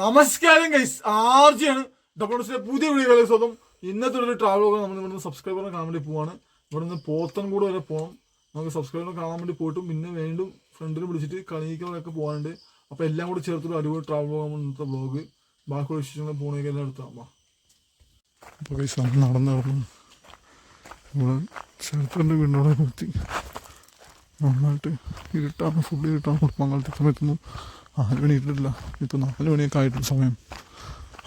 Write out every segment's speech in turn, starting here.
നമസ്കാരം ഗൈസ് ആർജിയാണ്. ഡബിൾസിലെ പുതിയ വീഡിയോ സ്വന്തം ഇന്നത്തെ ഒരു ട്രാവൽ നമ്മൾ ഇവിടുന്ന് സബ്സ്ക്രൈബറിനെ കാണാൻ വേണ്ടി പോവാണ്. ഇവിടുന്ന് പോത്തൻകൂട് വരെ പോകണം നമുക്ക് സബ്സ്ക്രൈബറിനെ കാണാൻ വേണ്ടി പോയിട്ടും പിന്നെ വീണ്ടും ഫ്രണ്ടിനെ വിളിച്ചിട്ട് കളിയിക്കാനൊക്കെ പോകാനുണ്ട് അപ്പോൾ എല്ലാം കൂടി ചേർത്തൊരു അടിപൊളി ട്രാവൽ പോകാൻ ഇന്നത്തെ ബ്ലോഗ് ബാക്കിയുള്ള വിശേഷങ്ങൾ പോകണമെങ്കിൽ എല്ലാം എടുത്താകുമ്പോൾ അപ്പോൾ ഗൈസ് നമ്മൾ നടന്ന് നടന്നു ഇവിടെ ചേർത്തന്റെ വീടിനോടെ നിർത്തി നന്നായിട്ട് ഇരുട്ടാണ്. ഫുള്ള് ഇരുട്ടാണ്. കുടുംബങ്ങളുടെ സമയത്തൊന്നും ആറ് മണി ഇരുട്ടില്ല ഇപ്പോൾ നാല് മണിയൊക്കെ ആയിട്ടുള്ള സമയം.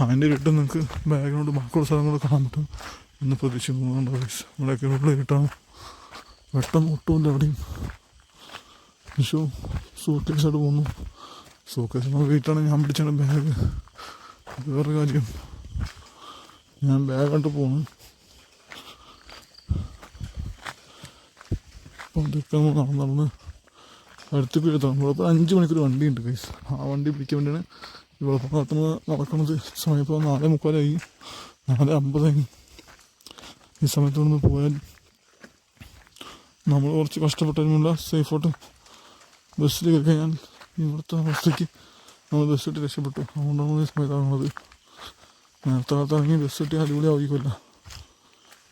അതിന്റെ ഇരുട്ട് നിങ്ങൾക്ക് ബാക്ക്ഗ്രൗണ്ട് ബാക്കിയുള്ള സ്ഥലങ്ങൾ കാണാൻ പറ്റും എന്ന് പ്രതീക്ഷിക്കുന്നുണ്ട് ഗൈസ് ഇവിടെയൊക്കെ ഉള്ള ഇരുട്ടാണ്. വെട്ടം ഒട്ടുമില്ല എവിടെയും വിഷു സൂക്കേസായിട്ട് പോകുന്നു സൂക്കേസ് വീട്ടിലാണ് ഞാൻ പിടിച്ചാണ് ബാഗ്. വേറെ കാര്യം. ഞാൻ ബാഗ് കണ്ട് പോകുന്നു അപ്പം ഇതൊക്കെ നടന്ന് നടന്ന് അടുത്തേക്ക് എത്താം നമ്മളിപ്പോൾ അഞ്ച് മണിക്കൂർ വണ്ടി ഉണ്ട് കൈസ് ആ വണ്ടി പിടിക്കാൻ വേണ്ടിയാണ് ഇവിടെ ഭാഗത്തുനിന്ന് നടക്കുന്നത്. സമയത്ത് നാല് മുക്കാലായി. നാല് അമ്പതായി. ഈ സമയത്ത് നിന്ന് പോയാൽ നമ്മൾ കുറച്ച് കഷ്ടപ്പെട്ടാലുമില്ല സേഫായിട്ട് ബസ്സിൽ കയറി കഴിഞ്ഞാൽ ഇവിടുത്തെ അവസ്ഥയ്ക്ക് നമ്മൾ ബസ് ഇട്ട് രക്ഷപ്പെട്ടു. അതുകൊണ്ടാണ് ഈ സമയത്ത് ആകുന്നത് നേരത്തെ കാലത്താണെങ്കിൽ ബസ് ഇട്ട് അടിപൊളി ആവിക്കുമല്ല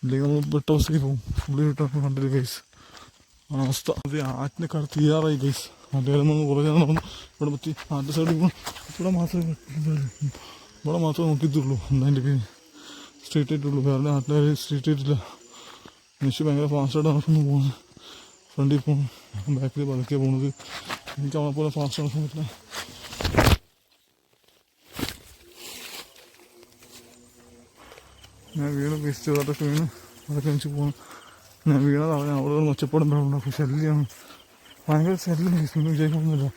ഇല്ലെങ്കിൽ നമ്മൾ പെട്ട അവസ്ഥയ്ക്ക് പോകും. ഫുള്ളി കിട്ടാൻ കണ്ടില്ല കേസ് അവസ്ഥ അത് ആറ്റിനെക്കാൾ തീരാറായി ഗൈസ് ഒന്ന് കുറേ നേരം നടന്നു ഇവിടെ പറ്റി. ആറ്റ സൈഡിൽ ഇവിടെ മാത്രമേ ഇവിടെ മാത്രമേ നോക്കിയിട്ടുള്ളൂ. എന്താ പേര്? സ്ട്രീറ്റ് ആയിട്ടുള്ളൂ വേറെ ആറ്റിലെ സ്ട്രീറ്റ് ആയിട്ടില്ല മനുഷ്യ ഭയങ്കര ഫാസ്റ്റായിട്ട് നടക്കുന്നു പോകുന്നത് ഫ്രണ്ടിൽ പോകുന്നു ബാക്കിൽ പതുക്കെ പോകുന്നത് എനിക്ക് അവനെ പോലെ ഫാസ്റ്റ് നടക്കാൻ പറ്റില്ല. ഞാൻ വീണ് വേസ്റ്റ് അതൊക്കെ വീണ്. അതൊക്കെ എനിക്ക് പോകുന്നു ഞാൻ വീണതാണ്. അവിടെ നിന്ന് ഒച്ചപ്പെടുമ്പോഴുണ്ട് അപ്പോൾ ശല്യമാണ് ഭയങ്കര ശല്യം വിജയിക്കൊന്നുമില്ല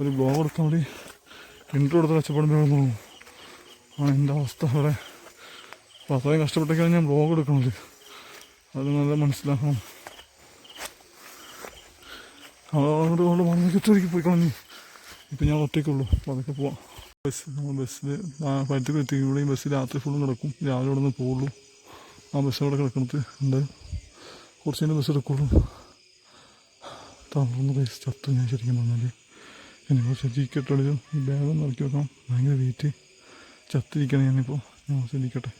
ഒരു ബ്ലോഗ് എടുക്കാൻ വേണ്ടി ഇൻട്രോ എടുത്ത് ഒച്ചപ്പെടുമ്പോഴൊന്നും ആണ് എന്റെ അവസ്ഥ അവിടെ? അപ്പോൾ അത്രയും കഷ്ടപ്പെട്ടൊക്കെയാണ് ഞാൻ ബ്ലോഗ് എടുക്കുന്നത് അത് നല്ല മനസ്സിലാക്കണം. അതുകൊണ്ട് കൊണ്ട് മണ്ണിക്കിട്ടൊരുക്കി പോയി നീ ഇപ്പം ഞാൻ ഒറ്റയ്ക്കുള്ളൂ. അപ്പോൾ അതൊക്കെ പോവാം. ബസ് നമ്മൾ ബസ്സിൽ പരുത്തിക്ക് എത്തി ഇവിടെ ഈ രാത്രി ഫുള്ളും കിടക്കും രാവിലെ ഇവിടെ നിന്ന് പോകുള്ളൂ ആ ബസ് അവിടെ കിടക്കുന്നത് ഉണ്ട്. കുറച്ച് കഴിഞ്ഞ് ബസ് എടുക്കുള്ളൂ തളർന്ന് പൈസ ചത്തു. ഞാൻ ശരിക്കും പറഞ്ഞാൽ എന്നെ കുറച്ച് ചിക്കട്ടടിച്ചു ഈ ബാഗ് ഒന്ന് ഇറക്കി വെക്കാം ഭയങ്കര വെയിറ്റ് ചത്തിരിക്കണം ഞാനിപ്പോൾ ഞാൻ ശ്രദ്ധിക്കട്ടെ.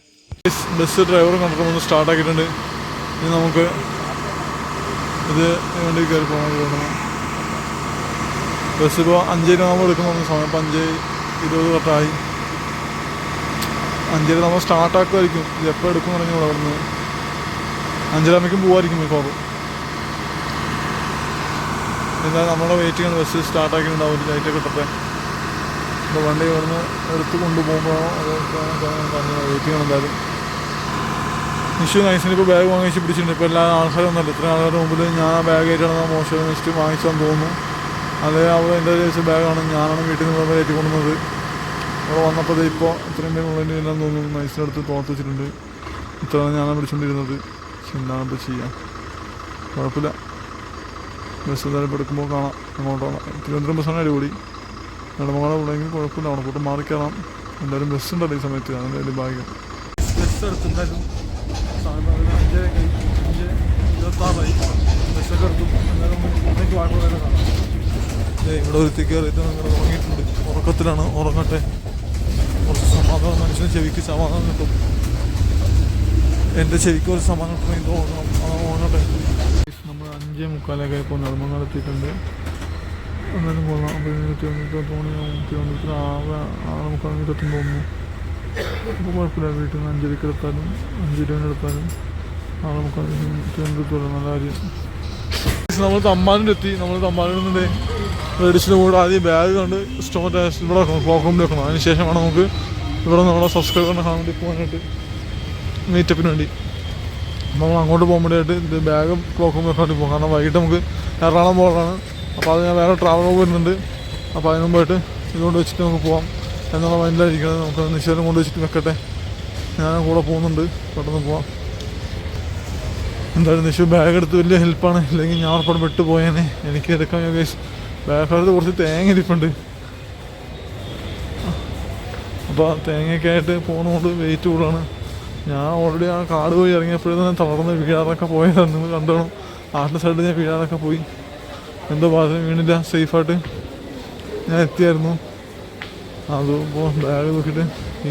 ബസ് ഡ്രൈവർ കണ്ടിട്ട് ഒന്ന് സ്റ്റാർട്ട് ആക്കിയിട്ടുണ്ട്. ഇനി നമുക്ക് ഇത് വേണ്ടി കയറി പോകാൻ തോന്നുന്നു ബസ് ഇപ്പോൾ അഞ്ചര നമ്മൾ എടുക്കുന്ന. സമയം ഇപ്പം അഞ്ച് ഇരുപത് തൊട്ടായി അഞ്ചര നമ്മൾ സ്റ്റാർട്ടാക്കുമായിരിക്കും ഇത് എപ്പോൾ എടുക്കും പറഞ്ഞു അവിടെ അവിടുന്ന് അഞ്ചരാമയ്ക്കും പോവായിരിക്കും മിക്കവാറും എന്തായാലും നമ്മളെ വെയിറ്റ് ചെയ്യുന്ന ബസ് സ്റ്റാർട്ടാക്കിയിട്ടുണ്ടാവും ഒരു ലൈറ്റൊക്കെ കിട്ടട്ടെ അപ്പോൾ വണ്ടി ഇവിടുന്ന് എടുത്ത് കൊണ്ടുപോകുമ്പോഴാണോ അതോ വെയിറ്റിംഗ് എന്തായാലും. നിഷു നൈസിന് ഇപ്പോൾ ബാഗ് വാങ്ങിച്ച് പിടിച്ചിട്ടുണ്ട്. ഇപ്പോൾ എല്ലാ ആൾക്കാരും ഒന്നല്ല ഇത്രയും ആൾക്കാരുടെ മുമ്പിൽ ഞാൻ ആ ബാഗ് ആയിട്ടാണ് മോശം വെച്ചിട്ട് വാങ്ങിച്ചാന്ന് തോന്നുന്നു. അതേ അവിടെ എന്റെ ചോദിച്ച ബാഗാണ് ഞാനാണ് വീട്ടിൽ നിന്ന് കയറ്റി കൊണ്ടുവന്നത്. അവിടെ വന്നപ്പോൾ ഇപ്പോൾ ഇത്രയും പേര് ഉള്ളതിന് എല്ലാം തോന്നുന്നു. നൈസിനടുത്ത് തോർത്ത് വെച്ചിട്ടുണ്ട്. ഇത്രയാണ് ഞാനാണ് പിടിച്ചുകൊണ്ടിരുന്നത് പക്ഷെ എന്താണ് ഇപ്പോൾ ചെയ്യാം കുഴപ്പമില്ല. ബസ് എന്തായാലും എടുക്കുമ്പോൾ കാണാം. അങ്ങോട്ടാണ് തിരുവനന്തപുരം ബസ്സാണ് അടിപൊളി. നെടുമങ്ങാട് ഉള്ളെങ്കിൽ കുഴപ്പമില്ല. അവിടെ കൂട്ടം മാറി കയറാം. എന്തായാലും ബസ് ഉണ്ടല്ലോ ഈ സമയത്ത്. അതിന്റെ വലിയ ഭാഗ്യം. ബസ് എടുത്തിട്ടുണ്ടായിരുന്നു ഇവിടെ ഒരു കയറിയിട്ട് അങ്ങനെ ഉറങ്ങിയിട്ടുണ്ട്. ഉറക്കത്തിലാണ്. ഉറങ്ങട്ടെ. കുറച്ച് സമാധാനം മനുഷ്യന് ചെവിക്ക് സമാധാനം കിട്ടും. എന്റെ ശരിക്കും ഒരു സമാധാനം നമ്മൾ അഞ്ചേ മുക്കാലൊക്കെ ഇപ്പോൾ നെടുമങ്ങാട് നടത്തിയിട്ടുണ്ട് എന്നാലും പോകാം അപ്പോൾ തിരുവനന്തപുരത്ത് നൂറ്റി തിരുവനന്തപുരത്ത് ആറ് ആറ് മുക്കാൽ എത്തും തോന്നുന്നു. അപ്പോൾ കുഴപ്പമില്ല വീട്ടിൽ നിന്ന് അഞ്ചരക്ക് എടുത്താലും അഞ്ച് രൂപ എടുത്താലും ആറ് മുക്കാൽ തിരുവനന്തപുരത്ത് വരാം നല്ല കാര്യം. നമ്മൾ തമ്മാനിന്റെ എത്തി. നമ്മൾ തമ്മാനിൽ നിന്നേ കൂടെ ആദ്യം ബാഗ് കണ്ട് സ്റ്റോർ ഇവിടെ ക്ലോക്ക് റൂമിൽ വെക്കണം അതിന് ശേഷമാണ് നമുക്ക് ഇവിടെ നമ്മളെ സബ്സ്ക്രൈബറിനെ കാണാൻ വേണ്ടി പോകാനായിട്ട് മീറ്റപ്പിന് വേണ്ടി. നമ്മൾ അങ്ങോട്ട് പോകാൻ വേണ്ടിയിട്ട് ഇത് ബാഗും ക്ലോക്കും വേണ്ടി പോകും. കാരണം വൈകിട്ട് നമുക്ക് എറണാകുളം പോകാനാണ്. അപ്പോൾ അത് ഞാൻ വേറെ ട്രാവൽ വരുന്നുണ്ട്. അപ്പോൾ അതിന് മുമ്പായിട്ട് ഇതുകൊണ്ട് വെച്ചിട്ട് നമുക്ക് പോകാം എന്നുള്ള മൈൻഡിലായിരിക്കുന്നത് നമുക്ക് നിശ്ചയം കൊണ്ട് വെച്ചിട്ട് വെക്കട്ടെ ഞാൻ കൂടെ പോകുന്നുണ്ട്. പെട്ടെന്ന് പോവാം. എന്തായാലും നിശു ബാഗ് എടുത്ത് വലിയ ഹെൽപ്പാണ് ഇല്ലെങ്കിൽ ഞാൻ ഉറപ്പാട് വിട്ട് പോയേനെ എനിക്ക് എടുക്കാൻ യോഗേഷ് ബാഗടുത്ത് കുറച്ച് തേങ്ങ ഇരിപ്പുണ്ട്. അപ്പോൾ തേങ്ങയൊക്കെ ആയിട്ട് പോകുന്നതുകൊണ്ട് വെയിറ്റ് കൂടുതലാണ്. ഞാൻ ഓൾറെഡി ആ കാട് പോയി ഇറങ്ങിയപ്പോഴും തളർന്ന് വീഴാറൊക്കെ പോയതാണ് നിങ്ങൾ കണ്ടോണം. ആട്ടിന്റെ സൈഡിൽ ഞാൻ വീഴാറൊക്കെ പോയി? എന്തോ ബാധ്യത വീണില്ല. സേഫായിട്ട് ഞാൻ എത്തിയായിരുന്നു. അതുപോ ബാഗ് നോക്കിയിട്ട്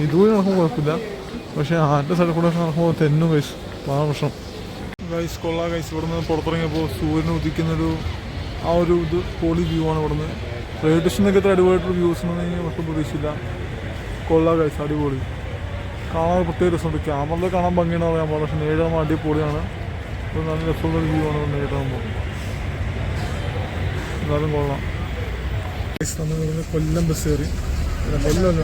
ഇതുവഴി നടക്കുമ്പോൾ കുഴപ്പമില്ല. പക്ഷേ ആട്ടിന്റെ സൈഡിൽ കൂടെ നടക്കുമ്പോൾ തെന്നും കൈസ് പ്രശ്നം. ഗൈസ് കൊള്ളാ ഗൈസ് ഇവിടെ നിന്ന് പുറത്തിറങ്ങിയപ്പോൾ സൂര്യൻ ഉദിക്കുന്നൊരു ആ ഒരു ഇത് പൊളി വ്യൂ ആണ് ഇവിടെ നിന്ന് റെയിൽവേ സ്റ്റേഷനൊക്കെ ഇത്ര അടിപൊളിയായിട്ടുള്ള വ്യൂസ് ഒന്നും ഒട്ടും പ്രതീക്ഷയില്ല കൊള്ളാ ഗൈസ് അടിപൊളി. കാണാൻ പ്രത്യേക രസമുണ്ട് ക്യാമറയിൽ കാണാൻ ഭംഗിയാണ് പറയാൻ പാടില്ല. പക്ഷെ നേരിടാൻ അടിപൊളിയാണ്. ഒരു നല്ല രസമുള്ളൊരു വ്യൂ ആണ് നേരിടാകുമ്പോൾ എന്നാലും കൊള്ളാം. കൊല്ലം ബസ് കയറി. കൊല്ലമല്ലോ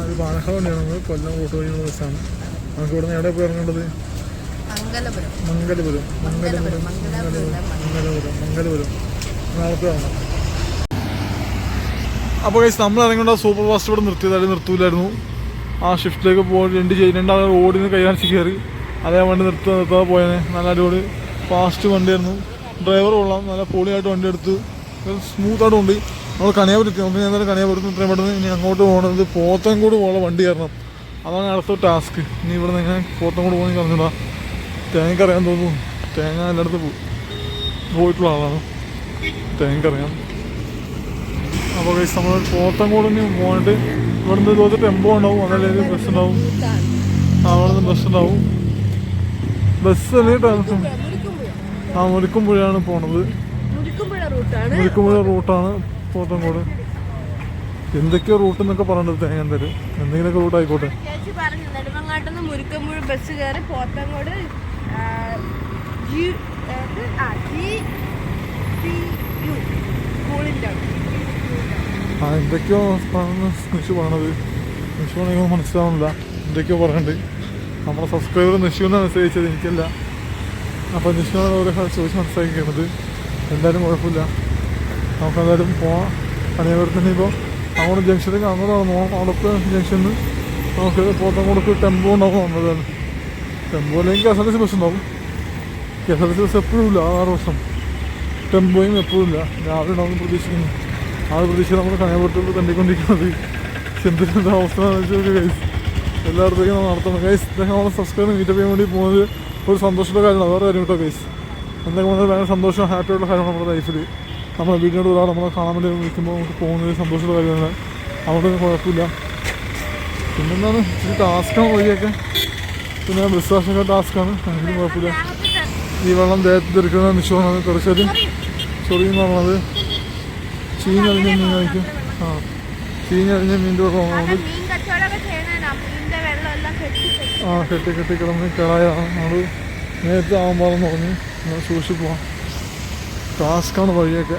അത് പാലക്കാട് വണ്ടിയാണ്. നമ്മൾ കൊല്ലം റൂട്ട് വഴിയുള്ള ബസ്സാണ് നമുക്ക് ഇവിടുന്ന് എവിടെ പോയി ഇറങ്ങേണ്ടത്? മംഗലപുരം. മംഗലപുരം. മംഗലപുരം. മംഗലപുരം മംഗലപുരം. നാളത്തെ ആണ് അപ്പോൾ കഴിച്ച് നമ്മൾ ഇറങ്ങേണ്ട സൂപ്പർ ഫാസ്റ്റ് ഇവിടെ നിർത്തിയതായിട്ട് നിർത്തൂലായിരുന്നു. ആ ഷിഫ്റ്റിലേക്ക് പോയി രണ്ട് ചെയ്ത് രണ്ടാൾ നിന്ന് കൈകാണിച്ച് കയറി. അതേ വണ്ടി നിർത്താൻ നിർത്താതെ പോയത് നല്ല അടിപൊളി. ഫാസ്റ്റ് വണ്ടിയായിരുന്നു. ഡ്രൈവർ കൊള്ളാം. നല്ല പൊളിയായിട്ട് വണ്ടി എടുത്ത്. സ്മൂത്തായിട്ട് കൊണ്ട് നമ്മൾ കണിയാപുരത്തി നമുക്ക് ഞാൻ തന്നെ കണിയാപുരത്ത് ഇത്രയും പെട്ടെന്ന് ഇനി അങ്ങോട്ട് പോകണത് പോത്തൻകൂട് പോകാനുള്ള വണ്ടി കയറണം അതാണ് അടുത്ത ടാസ്ക് ഇനി ഇവിടെ നിന്ന് എങ്ങനെ പോത്തൻകൂട് പോകുന്ന പറഞ്ഞിടാ തേങ്ങ അറിയാൻ തോന്നുന്നു. തേങ്ങ എല്ലായിടത്തും പോയിട്ടുള്ള ആളാണ്. തേങ്ങ അറിയാം അപ്പോൾ കഴിച്ച് നമ്മൾ പോത്തൻകൂട് ഇനി പോയിട്ട് ഇവിടുന്ന് ഇതുപോലത്തെ ടെമ്പോ ഉണ്ടാവും. അതല്ലെങ്കിൽ ബസ് ഉണ്ടാവും. അവിടെ നിന്ന് ബസ് ഉണ്ടാവും ബസ് അല്ലെങ്കിൽ ആ മുരിക്കുമ്പുഴയാണ് പോണത്. മുരിക്കുമ്പുഴ റൂട്ടാണ് പോത്തങ്കോട് എന്തൊക്കെയോ റൂട്ട് എന്നൊക്കെ പറഞ്ഞത് തേങ്ങ എന്തായാലും എന്തെങ്കിലുമൊക്കെ റൂട്ട് ആയിക്കോട്ടെ. ചേച്ചി പറഞ്ഞു നെടുമങ്ങാട്ടുനിന്ന് മുരിക്കുമ്പുഴ ബസ് കയറി പോത്തങ്ങോട് ജി ഏത്? ആ, പി യു സ്കൂളിന്റെ അവിടെ. എന്തൊക്കെയോ പറഞ്ഞ നിഷു പറഞ്ഞു മനസ്സിലാവുന്നില്ല. എന്തൊക്കെയോ പറഞ്ഞിട്ടുണ്ട് നമ്മുടെ സബ്സ്ക്രൈബർ നിഷു എന്നാണ് മെസ്സേജ് എനിക്കല്ല. അപ്പോൾ നിഷുവാണ് ഓരോ ചോദിച്ച് മനസ്സിലാക്കിയത് എന്തായാലും കുഴപ്പമില്ല. നമുക്ക് എന്തായാലും പോവാം തന്നെ ഇപ്പോൾ അങ്ങോട്ട് ജംഗ്ഷനിൽ അങ്ങോട്ട് അവിടുത്തെ ജംഗ്ഷനിൽ നമുക്ക് പോത്തങ്ങോടൊക്കെ ടെമ്പോ ഉണ്ടാവും വന്നതാണ് ടെമ്പോ അല്ലെങ്കിൽ K S R T C bus ഉണ്ടാവും. K S R T C bus എപ്പോഴും ഇല്ല. ആറ് വർഷം. ടെമ്പോയും എപ്പോഴും ഇല്ല. രാവിലെ ഉണ്ടാവും പ്രതീക്ഷിക്കുന്നു. ആ പ്രതീക്ഷ നമ്മൾ കനകപുരത്തോട് തണ്ടിക്കൊണ്ടിരിക്കുന്നത് എന്തിന്റെ അവസ്ഥ ഗൈസ് എല്ലായിടത്തേക്കും നമ്മൾ നടത്തണം ഗൈസ് ഇദ്ദേഹം നമ്മളെ സബ്സ്ക്രൈബ് മീറ്റപ്പ് ചെയ്യാൻ വേണ്ടി പോകുന്നത് ഒരു സന്തോഷമുള്ള കാര്യമാണ്. വേറെ കാര്യം കേട്ടോ ഗൈസ് എന്തൊക്കെ വന്നാൽ ഭയങ്കര സന്തോഷം ഹാപ്പിയുള്ള കാര്യമാണ് നമ്മുടെ ലൈഫിൽ നമ്മുടെ വീടിനോട് ഒരാൾ നമ്മളെ കാണാൻ വേണ്ടി നിൽക്കുമ്പോൾ നമുക്ക് പോകുന്നത് സന്തോഷമുള്ള കാര്യമാണ്. അതുകൊണ്ട് കുഴപ്പമില്ല. പിന്നെന്താണ്? ഇച്ചിരി ടാസ്ക്കാണ് വഴിയൊക്കെ. പിന്നെ ബസ് ടാസ്ക്കാണ് എങ്കിലും കുഴപ്പമില്ല. ഈ വെള്ളം ദേഹത്ത് തെറിക്കുന്ന നിശ്ചയമാണ് കുറച്ചൊരു ചൊറിയെന്ന് പറഞ്ഞത്. ചീഞ്ഞളിഞ്ഞ മീൻ കഴിക്കും. ആ. ചീഞ്ഞളിഞ്ഞ മീന്റെ കെട്ടി ആ കെട്ടി കെട്ടി കിടന്ന് കിളയാണ് നമ്മൾ നേരത്തെ ആകുമ്പോഴെന്ന് പറഞ്ഞ്. നമ്മൾ സൂക്ഷിച്ച് പോവാം. ടാസ്ക്കാണ് വഴിയൊക്കെ.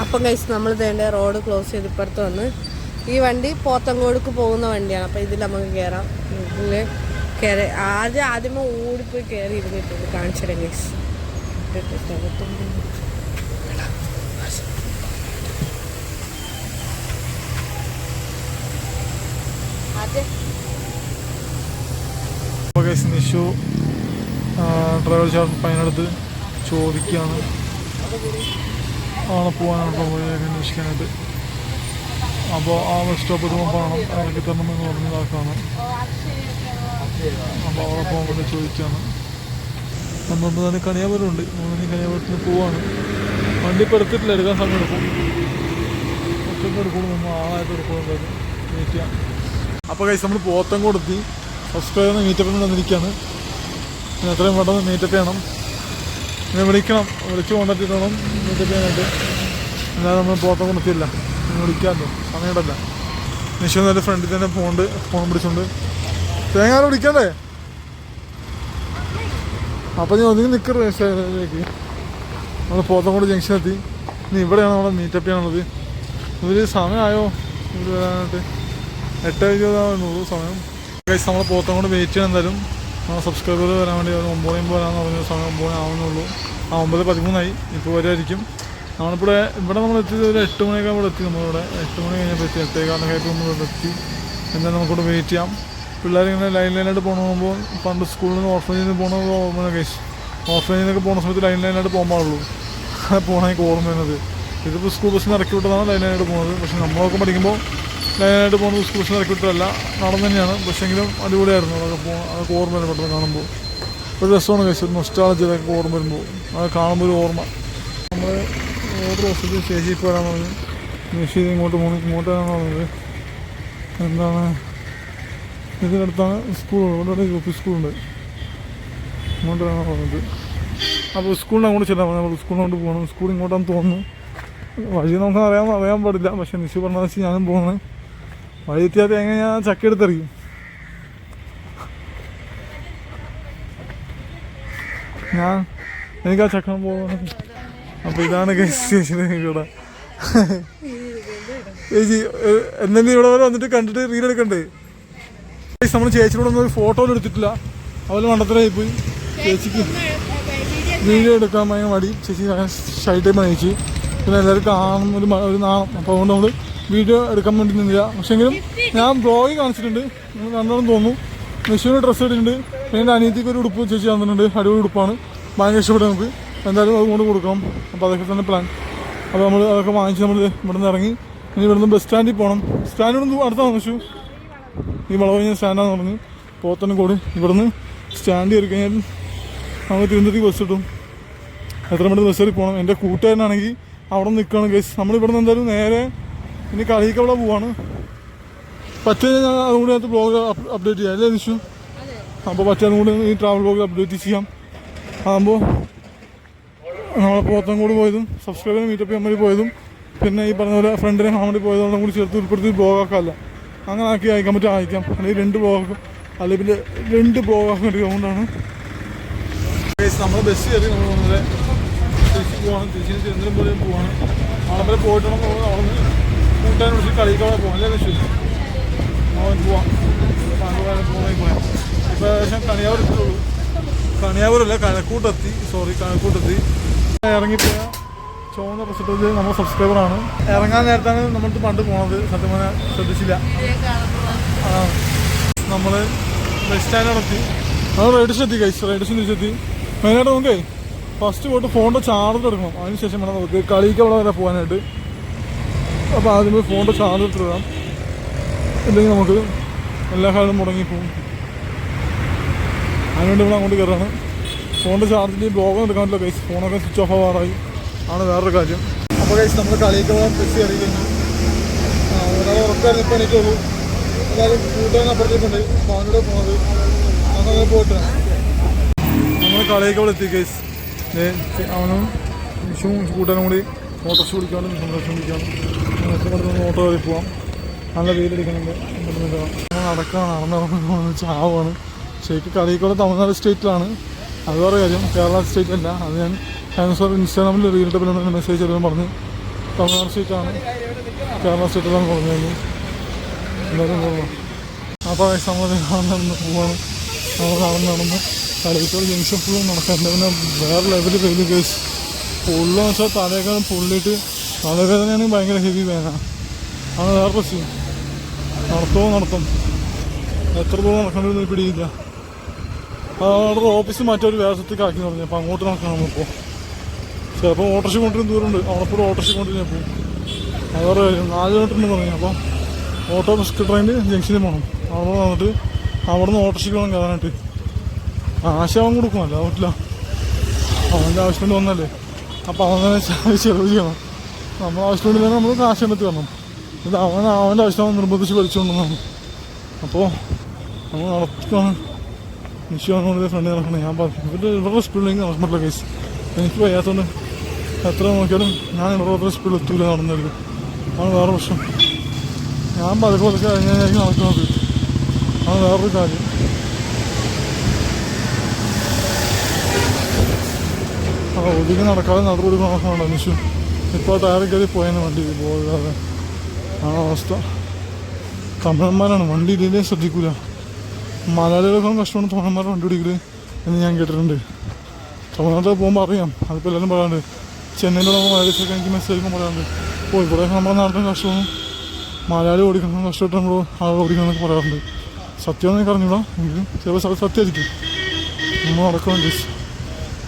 അപ്പം കഴിച്ച് നമ്മൾ തേണ്ട റോഡ് ക്ലോസ് ചെയ്ത് ഇപ്പുറത്ത് വന്ന് ഈ വണ്ടി പോത്തങ്കോടുക്ക് പോകുന്ന വണ്ടിയാണ്. അപ്പം ഇതിൽ നമുക്ക് കയറാം ഇതിൽ കയറി ആദ്യം ആദ്യമേ ഓടിപ്പോയി കയറി ഇരുന്നിട്ടുണ്ട് കാണിച്ചിടാം അപ്പോൾ ഗൈസ് നിഷു ട്രാവൽ ചാർജ് പയ്യനടുത്ത് ചോദിക്കുകയാണ്. ആണ് പോകാനായിട്ട് വഴിയൊക്കെ അന്വേഷിക്കാനായിട്ട്. അപ്പോൾ ആ ബസ് സ്റ്റോപ്പ് എത്തുമ്പോൾ പോകണം ഇറക്കി തരണം എന്ന് പറഞ്ഞ അപ്പോൾ അവിടെ പോകാൻ വേണ്ടി ചോദിക്കുകയാണ്. നമ്മളിപ്പോൾ തന്നെ കണിയാപുരമുണ്ട്. നമ്മളിനി കണിയാപുരത്തിന് പോവാണ്. വണ്ടി ഇപ്പോൾ എടുത്തിട്ടില്ല എടുക്കാൻ സമയം എടുക്കും. ഒറ്റയ്ക്ക് എടുക്കുള്ളൂ. നമ്മൾ ആളായിട്ട് എടുക്കുള്ളൂ മീറ്റ് ചെയ്യാം. അപ്പോൾ കൈസ് നമ്മൾ പോത്തങ്കോട് എത്തി. സബ്സ്ക്രൈബർ മീറ്റപ്പിന് വന്നിരിക്കുകയാണ് എത്രയും പെട്ടെന്ന് മീറ്റപ്പ് ചെയ്യണം. ഇനി വിളിക്കണം. വിളിച്ച് കോണ്ടാക്ട് മീറ്റപ്പ് ചെയ്യാനായിട്ട്. അല്ലാതെ നമ്മൾ പോത്തം കൊടുത്തില്ല പിന്നെ വിളിക്കാമല്ലോ. സമയമുണ്ടല്ല നിശ്ചയം എന്റെ ഫ്രണ്ടിൽ തന്നെ ഫോണ്ട് ഫോൺ പിടിച്ചുകൊണ്ട് തേങ്ങാറ് വിളിക്കണ്ടേ അപ്പോൾ നീ ഒതുങ്ങി നിൽക്കരുത് നമ്മൾ പോത്തങ്കോട് ജംഗ്ഷൻ എത്തി ഇനി ഇവിടെയാണ് നമ്മൾ മീറ്റപ്പ് ചെയ്യാനുള്ളത് ഇവർ സമയമായോ? ഇവിടെ വരാനായിട്ട്? എട്ട് ഇരുപതാണുള്ളൂ സമയം. കഴിച്ച് നമ്മൾ പോത്തങ്കോട് വെയിറ്റ് ചെയ്യണം എന്തായാലും. നമ്മൾ സബ്സ്ക്രൈബർ വരാൻ വേണ്ടി ഒരു ഒമ്പത് ഒമ്പത് വരാമെന്ന് പറഞ്ഞ സമയം ഒമ്പത് ആവുന്നുള്ളൂ. ആ ഒമ്പത് പതിമൂന്നായി. ഇപ്പോൾ വരുമായിരിക്കും നമ്മളിപ്പോൾ ഇവിടെ നമ്മൾ എത്തിയത് ഒരു എട്ട് മണിയൊക്കെ ഇവിടെ എത്തി നമ്മളിവിടെ. എട്ട് മണി കഴിഞ്ഞപ്പോൾ എത്തി. എട്ടേ കാലം നമ്മൾ ഇവിടെ എത്തി. എന്തായാലും നമുക്കിവിടെ വെയിറ്റ് ചെയ്യാം. പിള്ളേർ ഇങ്ങനെ ലൈൻ ലൈനായിട്ട് പോകുമ്പോൾ പണ്ട് സ്കൂളിൽ നിന്ന് ഓർഫനേജിൽ നിന്ന് പോകുന്നത് ഓർമ്മ കേസ് ഓർഫനേജിൽ പോകുന്ന സമയത്ത് ലൈൻ ലൈനായിട്ട് പോകാൻ പാടുള്ളൂ. പോകണം ഓർമ്മ വരുന്നത്. ഇതിപ്പോൾ സ്കൂൾ ബസ്സിന് ഇറക്കി വിട്ടതാണ് ലൈൻ ലൈനായിട്ട് പോകുന്നത് പക്ഷേ നമ്മളൊക്കെ പഠിക്കുമ്പോൾ ലൈനായിട്ട് പോകുന്നത് സ്കൂൾ ബസ്സിന് ഇറക്കി വിട്ടതല്ല നടന്നു തന്നെയാണ് പക്ഷേങ്കിലും അടിപൊളിയായിരുന്നു. അതൊക്കെ പോ അതൊക്കെ ഓർമ്മ വരും പെട്ടെന്ന് കാണുമ്പോൾ ഒരു രസമാണ് കേസ് ഒരു നൊസ്റ്റാളജി അതൊക്കെ ഓർമ്മ വരുമ്പോൾ അത് കാണുമ്പോൾ ഒരു ഓർമ്മ. നമ്മൾ ഓർഡർ ദിവസത്തിൽ സ്റ്റേജിൽ പോരാൻ പറഞ്ഞു മെഷീൻ ഇങ്ങോട്ട് ഇങ്ങോട്ട് വരാൻ പറഞ്ഞത്. എന്താണ്? ഇതിനടുത്താണ് സ്കൂൾ സ്കൂളുണ്ട് യു പി സ്കൂളുണ്ട്. ഇങ്ങോട്ടാണ് പറഞ്ഞത്. അപ്പോൾ സ്കൂളിന് അങ്ങോട്ട് ചെല്ലാൻ പറഞ്ഞു. നമ്മൾ സ്കൂളിൽ കൊണ്ട് പോകണം. സ്കൂൾ ഇങ്ങോട്ടാന്ന് തോന്നുന്നു. വഴി നമുക്ക് അറിയാൻ അറിയാൻ പാടില്ല. പക്ഷെ നിശു പറഞ്ഞാൽ വെച്ച് ഞാനും പോകുന്നത് വഴി എത്തിയാൽ എങ്ങനെ ഞാൻ ചക്ക എടുത്തറിയും? ഞാൻ എനിക്ക് ആ ചക്കം പോകണം അപ്പോൾ ഇതാണ് ഇവിടെ. ചേച്ചി എന്തെങ്കിലും ഇവിടെ വരെ വന്നിട്ട് കണ്ടിട്ട് റീൽ എടുക്കണ്ടേ? നമ്മൾ ചേച്ചിയോട് ഒന്നും ഒരു ഫോട്ടോ എടുത്തിട്ടില്ല. അതുപോലെ മണ്ടത്തരായി പോയി. ചേച്ചിക്ക് വീഡിയോ എടുക്കാൻ ഭയങ്കര മടി. ചേച്ചി ഷൈറ്റ് ആയി അയച്ചു പിന്നെ എല്ലാവരും കാണും ഒരു ഒരു നാണം. അപ്പോൾ അതുകൊണ്ട് നമ്മൾ വീഡിയോ എടുക്കാൻ വേണ്ടി നിന്നില്ല. പക്ഷെങ്കിലും ഞാൻ ബ്ലോഗ് കാണിച്ചിട്ടുണ്ട്. നിങ്ങൾ കണ്ടോന്ന് തോന്നുന്നു. മെഷീന് ഡ്രസ്സ് ഇട്ടിട്ടുണ്ട്. പിന്നെ എന്റെ അനിയത്തിക്ക് ഒരു ഉടുപ്പ് ചേച്ചി തന്നിട്ടുണ്ട്. അടിപൊളി ഉടുപ്പാണ്. ഭയങ്കര ഇഷ്ടപ്പെട്ടു നമുക്ക്. എന്തായാലും അതുകൊണ്ട് കൊടുക്കാം അപ്പോൾ അതൊക്കെ തന്നെ പ്ലാൻ അപ്പോൾ നമ്മൾ അതൊക്കെ വാങ്ങിച്ച് നമ്മൾ ഇവിടെ നിന്ന് ഇറങ്ങി. ഇനി ഇവിടുന്ന് ബസ് സ്റ്റാൻഡിൽ പോകണം സ്റ്റാൻഡിൽ അടുത്താണ് വിഷു ഈ വളവ് കഴിഞ്ഞ സ്റ്റാൻഡാന്ന് പറഞ്ഞു പോത്തനക്കോട് ഇവിടുന്ന് സ്റ്റാൻഡ് കയറി കഴിഞ്ഞാൽ നമ്മൾ തിരുവനന്തപുരത്തേക്ക് ബസ് കിട്ടും. എത്ര മണിക്ക് ബസ് കയറി പോകണം എന്റെ കൂട്ടുകാരനാണെങ്കിൽ അവിടെ നിൽക്കണം കേസ് നിന്ന് എന്തായാലും നേരെ ഇനി കളിക്കവിടെ പോവാണ്. പറ്റിയ ഞാൻ അതുകൊണ്ട് അതിനകത്ത് ബ്ലോഗ് അപ്ഡേറ്റ് ചെയ്യാം. അല്ലേ നിഷു? അപ്പോൾ പറ്റിയ കൂടി ഈ ട്രാവൽ ബ്ലോഗ് അപ്ഡേറ്റ് ചെയ്യാം. അതാകുമ്പോൾ നമ്മളെ പോത്തൻകോട് പോയതും സബ്സ്ക്രൈബറിന് മീറ്റപ്പ് ചെയ്യാൻ വേണ്ടി പോയതും പിന്നെ ഈ പറഞ്ഞ പോലെ ഫ്രണ്ടിനെ കാണാൻ വേണ്ടി പോയതും കൂടി ചേർത്ത് ഉൾപ്പെടുത്തി ബ്ലോഗ് ആക്കാമല്ല. അങ്ങനെ ആക്കി അയക്കാൻ പറ്റും അയക്കാം അല്ലെങ്കിൽ രണ്ട് ബ്ലോക്ക് അല്ലെങ്കിൽ പിന്നെ രണ്ട് ബ്ലോക്ക് അതുകൊണ്ടാണ് നമ്മൾ ബസ് കയറി നമ്മൾ നമ്മളെ തിരിച്ച് പോവാണ് തിരിച്ച് തിരുവനന്തപുരം പോവാണ് അവിടെ പോയിട്ട് നമ്മൾ അവിടെ കൂട്ടാൻ വിളിച്ച് കളിക്കാതെ പോകാം അല്ലേ ലക്ഷ്യം അവൻ പോവാം. പോയാൽ ഇപ്പോൾ ഏകദേശം കണിയാവൂർ എത്തുള്ളൂ കണിയാവൂരല്ല കഴക്കൂട്ടെത്തി. സോറി കഴക്കൂട്ടെത്തി. ഇറങ്ങിപ്പോയ. ചുവന്ന പ്രസിഡന്റ് നമ്മൾ സബ്സ്ക്രൈബറാണ്. ഇറങ്ങാൻ നേരത്താണ് നമ്മൾ പണ്ട് പോണത്. സത്യം പറഞ്ഞാൽ ശ്രദ്ധിച്ചില്ല. നമ്മൾ ബസ് സ്റ്റാൻഡിലെത്തി നമ്മൾ റൈഡേഷൻ എത്തി. കഴിച്ചു റൈഡേഷൻ തിരിച്ചെത്തി മെയിനായിട്ട് നമുക്കേ ഫസ്റ്റ് പോയിട്ട് ഫോണിന്റെ ചാർജർ എടുക്കണം. അതിനുശേഷം വേണം നമുക്ക് കളിക്ക് അവിടെ വരെ പോകാനായിട്ട്. അപ്പോൾ ആദ്യമേ ഫോണിന്റെ ചാർജർ എടുത്തിടാം ഇല്ലെങ്കിൽ നമുക്ക് എല്ലാ കാലവും മുടങ്ങിപ്പോവും അതിനുവേണ്ടി നമ്മൾ അങ്ങോട്ട് കയറാണ്. ഫോണിന്റെ ചാർജിൽ ബ്ലോഗും എടുക്കാൻ പറ്റില്ല കൈസ് ഫോണൊക്കെ സ്വിച്ച് ഓഫ് ആവാറായി. ആണ് വേറൊരു കാര്യം. അപ്പോൾ കഴിച്ച് നമ്മൾ കളിയൊക്കെ പോകാൻ ബസ് കയറി കഴിഞ്ഞു. ഒരാൾ ഉറക്കായിരുന്നു ഇപ്പോൾ എനിക്കുള്ളൂ. എല്ലാവരും കൂട്ടുകാരൻ അപ്പുറത്തേക്കുണ്ട്. അപ്പോൾ അവനോട് പോകുന്നത് അങ്ങനെ പോയിട്ട് നമ്മൾ കളിയൊക്കെ ഇവിടെ എത്തി കേസ് അവനും വിഷുവും കൂട്ടാനും കൂടി ഓട്ടോസ് കുടിക്കാനും സന്തോഷം കുടിക്കാനും ഓട്ടോ കയറി പോവാം. നല്ല വെയിലടിക്കുന്നുണ്ട് നടക്കാണ് നടന്ന് നടന്ന് ചാവാണ്. ശരിക്കും കളിക്കോട് തമിഴ്നാട് സ്റ്റേറ്റിലാണ്. അത് വേറെ കാര്യം. കേരള സ്റ്റേറ്റ് അല്ല. അത് ഞാൻ കഴിഞ്ഞ ഇൻസ്റ്റാഗ്രാമിൽ റീലിട്ട് പിന്നെ മെസ്സേജ് ചെയ്തപ്പോൾ പറഞ്ഞ് തമിഴ്നാട് സ്റ്റേറ്റാണ് കേരള സ്റ്റേറ്റിലാണ് പറഞ്ഞു കഴിഞ്ഞു എല്ലാവരും പോകണം അപ്പോൾ നമ്മൾ നടന്ന് പോവാണ്. നമ്മൾ നടന്ന് നടന്ന് കളിക്കോട് ജംഗ്ഷൻ ഫുള്ളും നടക്കാറുണ്ട് പിന്നെ വേറെ ലെവലിൽ വെയിൽ കേസ് പുള്ളെന്ന് വെച്ചാൽ തലയൊക്കെ പൊള്ളിയിട്ട് തലവേദനയാണെങ്കിൽ ഭയങ്കര ഹെവി വേദന ആണ് വേറെ പ്രശ്നം. നടത്തവും നടത്തും. എത്ര നടക്കേണ്ടതെന്ന് ഒരു പിടിയില്ല. അവിടെ ഓഫീസ് മാറ്റി ഒരു വേറെ സ്ഥലത്തേക്ക് ആക്കി പറഞ്ഞു അപ്പോൾ അങ്ങോട്ട് നടക്കണം നമ്മളിപ്പോൾ ചിലപ്പോൾ ഓട്ടോറിക്ഷ കൊണ്ടുവരും ദൂരമുണ്ട്. അവിടെ ഇപ്പോൾ ഓട്ടോറിക്ഷ കൊണ്ടുവരും പോകും. അത് വേറെ കാര്യം നാല് കിലോമീറ്റർ ഉണ്ട് പറഞ്ഞു അപ്പോൾ ഓട്ടോ ബസ് ട്രെയിൻ ജംഗ്ഷനിൽ പോകണം അവിടെ വന്നിട്ട് അവിടെ നിന്ന് ഓട്ടോറിക്ഷയ്ക്ക് വേണം കയറാനായിട്ട്. ആശ കൊടുക്കണമല്ലോ പറ്റില്ല. അവന്റെ ആവശ്യത്തിന് വന്നല്ലേ. അപ്പോൾ അവനെ ചെലവ് ചെയ്യണം. നമ്മൾ ആവശ്യത്തിന് വേണ്ടി നമ്മൾ കാശ് എടുത്ത് വരണം. ഇത് അവൻ അവന്റെ ആവശ്യം നിർബന്ധിച്ച് പഠിച്ചുകൊണ്ടെന്നാണ് അപ്പോൾ നമ്മൾ നടത്തിക്കാണ്. നിശ്ചയമാണ് ഫ്രണ്ട് നടക്കണം. ഞാൻ പറഞ്ഞു ഇവരുടെ ഇവരുടെ സ്പീഡിലേക്ക് നടക്കാൻ പറ്റില്ല കേസ് എനിക്ക് വയ്യാത്തതുകൊണ്ട് എത്ര നോക്കിയാലും ഞാൻ ഇവരുടെ സ്പീഡിൽ എത്തൂല നടന്നത് അതാണ് വേറെ പ്രശ്നം. ഞാൻ പതുക്കെ പതുക്കെ കഴിഞ്ഞാൽ നടക്കുന്നത് അതാണ് വേറൊരു കാര്യം. ആ ഒതുങ്ങി നടക്കാതെ നടപടി മാസമാണ് നിശു ഇപ്പോൾ ടയർ കയറി പോയെന്ന് വണ്ടി പോകാതെ. ആ അവസ്ഥ. തമിഴന്മാരാണ് വണ്ടി ഇല്ലേ ശ്രദ്ധിക്കൂല. മലയാളികളെക്കാളും കഷ്ടമാണ് തമിഴന്മാരുടെ വണ്ടി പിടിക്കൽ എന്ന് ഞാൻ കേട്ടിട്ടുണ്ട്. തമിഴ്നാട്ടിൽ പോകുമ്പോൾ അറിയാം. അതിപ്പോൾ എല്ലാവരും പറയാറുണ്ട് ചെന്നൈയിൽ നമ്മൾ മലയാളിച്ചൊക്കെ എനിക്ക് മെസ്സേജ് പറയാറുണ്ട് ഓ ഇവിടെ നമ്മുടെ നാട്ടിലും കഷ്ടമാണ് മലയാളി ഓടിക്കണം കഷ്ടമായിട്ട് നമ്മൾ ആൾ ഓടിക്കണം പറയാറുണ്ട്. സത്യമെന്ന് എനിക്ക് അറിഞ്ഞൂടാ എങ്കിലും സ്ഥലത്ത് സത്യമായിരിക്കും നമ്മൾ നടക്കണം ചേച്ചി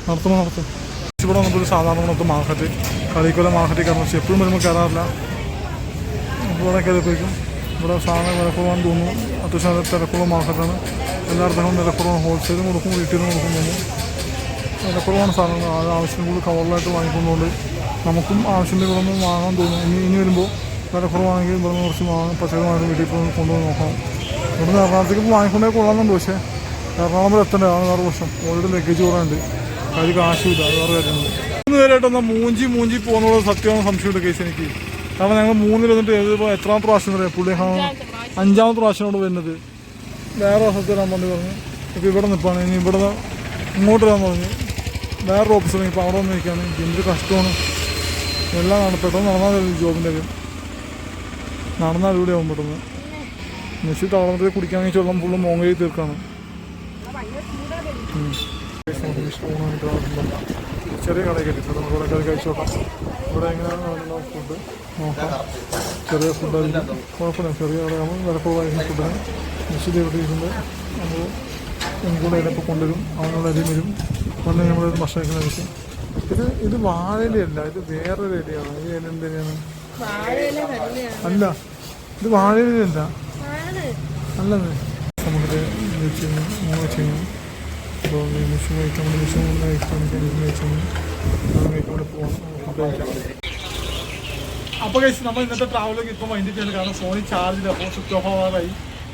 നടത്തുമ്പോൾ നടത്തും ഇവിടെ വന്നപ്പോൾ സാധാരണ നമുക്ക് മാർക്കറ്റ് കളിക്കൊല്ല മാർക്കറ്റിൽ കയറണം പക്ഷേ എപ്പോഴും വരുമ്പോൾ കയറാറില്ല ഇവിടെ കയറിയപ്പോഴേക്കും ഇവിടെ സാധനം വിലക്കുറവാണെന്ന് തോന്നുന്നു. അത്യാവശ്യം തിരക്കുള്ള മാർക്കറ്റാണ്. എല്ലായിടത്തും വിലക്കുറവാണ്. ഹോൾസെയിലും കൊടുക്കും നിന്ന് കൊടുക്കും തോന്നുന്നു. വിലക്കുറവാണ് സാധനങ്ങൾ അത് ആവശ്യം കൂടുതൽ കവറിലായിട്ട് വാങ്ങിക്കുന്നതുകൊണ്ട് നമുക്കും ഇവിടെ നിന്ന് വാങ്ങാൻ തോന്നും. ഇനി ഇനി വരുമ്പോൾ വില കുറവാണെങ്കിൽ ഇവിടെ നിന്ന് കുറച്ച് വാങ്ങാൻ പച്ചക്കറി വീട്ടിൽ പോയി കൊണ്ടുപോയി നോക്കാം ഇവിടെ നിന്ന് എറണാകുളത്തേക്ക് വാങ്ങിക്കൊണ്ടേ കൊള്ളാമെന്നുണ്ട് പക്ഷേ എറണാകുളം വരെ എത്തണ്ടേ? ആണ് വേറെ പ്രശ്നം. ഓൾറെഡി ലഗേജ് കുറേ ഉണ്ട് അതിൽ കാശുമില്ല. അത് വേറെ കാര്യമുണ്ട്. മൂന്ന് പേരായിട്ട് എന്നാൽ മൂഞ്ചി മൂഞ്ചി പോകുന്നുള്ള സത്യമാണ് സംശയമുണ്ട് കേസ് എനിക്ക്? കാരണം ഞങ്ങൾ മൂന്നിൽ വന്നിട്ട് ഇതിപ്പോൾ എത്രാമത്തെ പ്രാവശ്യം പറയാം പുള്ളി അഞ്ചാമത്തെ പ്രാവശ്യമാണ് വരുന്നത്. വേറെ വരാൻ വേണ്ടി പറഞ്ഞു. ഇപ്പോൾ ഇവിടെ നിൽപ്പാണ് ഇനി ഇവിടെ ഇങ്ങോട്ട് വരാൻ പറഞ്ഞു. വേറൊരു ഓഫീസർ ഇപ്പോൾ അവിടെ വന്ന് നിൽക്കുകയാണ്. എന്തൊരു കഷ്ടമാണ്. എല്ലാം നട പെട്ടെന്ന് നടന്നാൽ ജോബിന്റെ ഒക്കെ നടന്നാൽ ആവും പെട്ടെന്ന്. മെസ്സി തളർന്നിട്ട് കുടിക്കാൻ വെള്ളം ഫുള്ള് മോങ്ങയിൽ തീർക്കാണ്. ചെറിയ കടയൊക്കെ കിട്ടും ഇവിടെ കയറി കഴിച്ചു നോക്കാം. ഇവിടെ എങ്ങനെയാണ് ഫുഡ് നോക്കാം. ചെറിയ ഫുഡായിരിക്കും കുഴപ്പമില്ല. ചെറിയ കടയാകുമ്പോൾ വിലക്കുറവായിരിക്കും ഫുഡിന് മെസ്സി ഇവിടെ ഇരുന്ന് നമ്മൾ കൂടെ ഇതിനപ്പോൾ കൊണ്ടുവരും. അവനോട് അരി വരും. വന്ന് നമ്മൾ ഭക്ഷണം വിഷയം ഇത് ഇത് വാഴയിലല്ല ഇത് വേറൊരു ഇലയാണ്. ഈ ഇല എന്തിനാണ്? അല്ല ഇത് വാഴയിലല്ല. അല്ലത് നമുക്ക് വെച്ച് അപ്പോൾ കഴിക്കാൻ കഴിക്കാൻ പോകണം അപ്പോൾ കഴിച്ച് നമ്മൾ ഇന്നത്തെ ട്രാവലൊക്കെ ഇപ്പോൾ വൈൻഡ് ചെയ്യുന്നത് കാരണം ഫോണിൽ ചാർജ് ഇല്ല. അപ്പോൾ സ്വിച്ച് ഓഫ് ആവാറായി.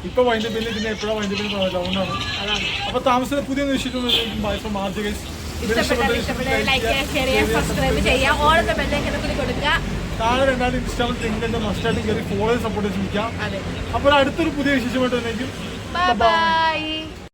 ഇപ്പോൾ വൈൻഡ് പിന്നെ പിന്നെ എപ്പോഴാണ് വൈൻഡ് പിന്നെ അതുകൊണ്ടാണ്. അപ്പൊ അപ്പോൾ താമസത്തിൽ പുതിയ നിമിഷം മാർജ് ഗൈസ് ഇഷ്ടപ്പെട്ടാൽ ഇഷ്ടപ്പെട്ടാൽ ലൈക്ക് ചെയ്യുക ഷെയർ ചെയ്യുക. സബ്സ്ക്രൈബ് ചെയ്യുക ഓളത്തെ ബെല്ലൈക്കനെ കൂടി കൊടുക്കുക. താഴെ രണ്ടാമത് ഇൻസ്റ്റാൾ മസ്റ്റായിട്ട് കയറി ഫോളോ സപ്പോർട്ട് ശ്രമിക്കാം അപ്പോൾ അടുത്തൊരു പുതിയ വിശേഷമായിട്ട് ബൈ